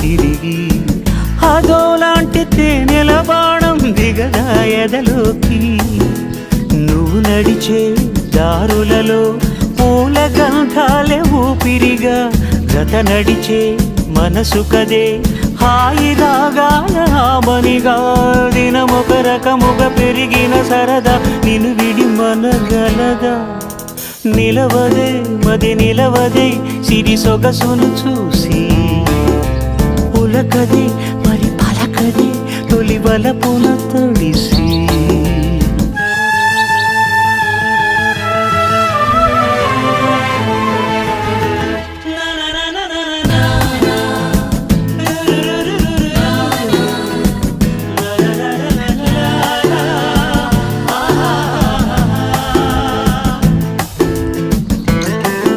తిరిగి. అదోలాంటి తేనెల బాణం దిగదా ఎదలోకి. నువ్వు నడిచే దారులలో పూల గంధాలే ఊపిరిగా. గత నడిచే మనసు కదే హాయి దినమొక రకముగా పెరిగిన సరదా నిన్ను విడి మనగలదా. నిలవదే మది నిలవదే సిరి సొగసును చూసి పలకది మరి పలకది తొలి బలపున